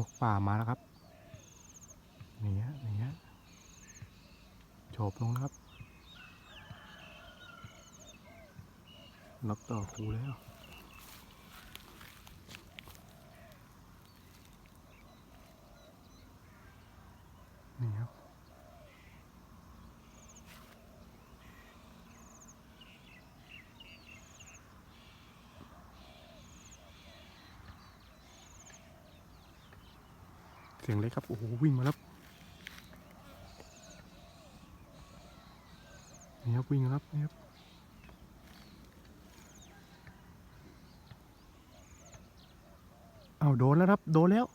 นกป่ามาแล้วครับนี่ฮะนี่ฮะโฉบลงนะครับนกต่อคูแล้ว สียงเล็กครับ โอ้โห วิ่งมาแล้วนี่ครับวิ่งมาแล้วนี่ครับเอาโดนแล้วครับ โดนแล้ว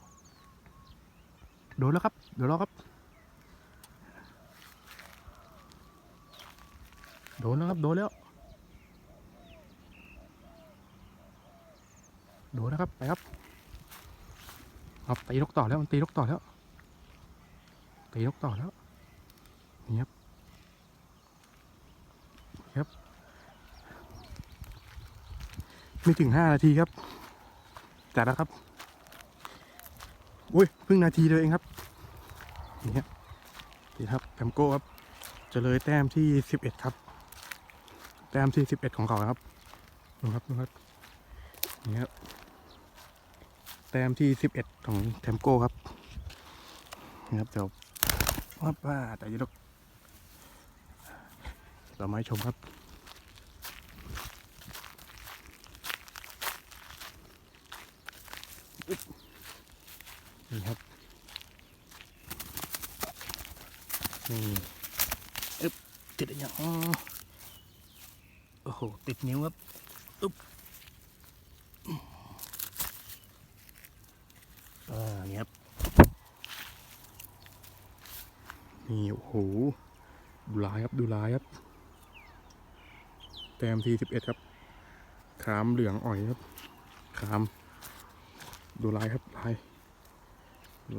โดนแล้วครับ เดี๋ยวรอครับ โดนแล้วครับ โดนแล้ว โดนแล้วครับ ไปครับ ครับตีนกต่อแล้วมันตีนกต่อแล้วตีนกต่อแล้วนี่ครับครับ ไม่ถึงห้านาทีครับจัดแล้วครับอุ้ยเพิ่งนาทีเดียวเองครับนี่ครับนี่ครับแคมโก้ครับจะเลยแต้มที่สิบเอ็ดครับ แต้มที่สิบเอ็ดของเขาครับดูครับดูครับนี่ครับ ต้มที่ 11 ของเทมโก้ครับนะครับเดี๋ยวว่าป้าแต่ยุดเรามาชมครับนี่ครับนี่อึ๊บติดอะไรอย่างโอ้โห ติดนิ้วครับอึ๊บ อ่านี่ครับ นี่โอ้โหดูลายครับดูลายครับ แต้มที่สิบเอ็ดครับ ขามเหลืองอ่อยครับ ขาม ดูลายครับลาย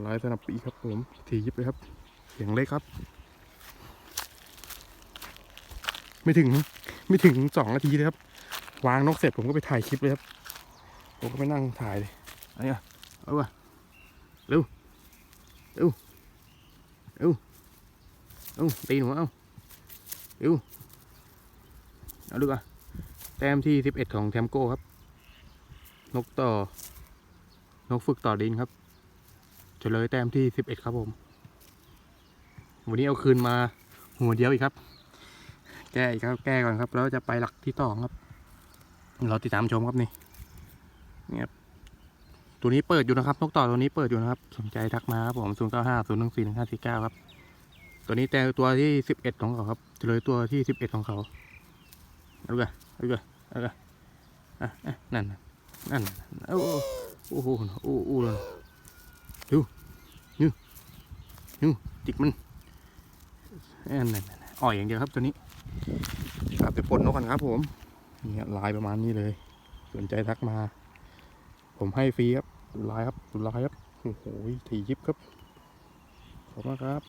ลายสนับปีกครับผมทียิบเลยครับเสียงเล็กครับ ไม่ถึงไม่ถึงสองนาทีเลยครับ วางนกเสร็จผมก็ไปถ่ายคลิปเลยครับ ผมก็ไปนั่งถ่ายเลยอันนี้อะเอาวะเร็วเร็วเร็ว เอ้าตีหนูเอาเร็วเอาดูก่ะแต้มที่สิบเอ็ดของแทมโก้ครับ นกต่อ นกฝึกต่อดินครับเฉลยแต้มที่สิบเอ็ดครับผม วันนี้เอาคืนมาหัวเดียวอีกครับ แก้อีกครับแก้ก่อนครับ แล้วจะไปหลักที่ต่อครับ เราติดตามชมครับนี่นี่ครับตัวนี้เปิดอยู่นะครับนกต่อตัวนี้เปิดอยู่นะครับ สนใจทักมาครับผม0 9 5 0 1 4 1 5 4 9ครับ ตัวนี้แต่ตัวที่11ของเขาครับเฉลยตัวที่11ของเขาเอาดูกันเอาดูกันเอาดูกันอะอะนั่นนั่นโอ้โหโอ้โหโอ้เลยดูยูยูจิกมันนั่นนั่นอ่อยอย่างเดียวครับตัวนี้ครับไปปลดนกกันครับ ผมนี่ลายประมาณนี้เลย สนใจทักมา ผมให้ฟรีครับดูลายครับดูลายครับโอ้โหถี่ยิบครับขอบคุณครับ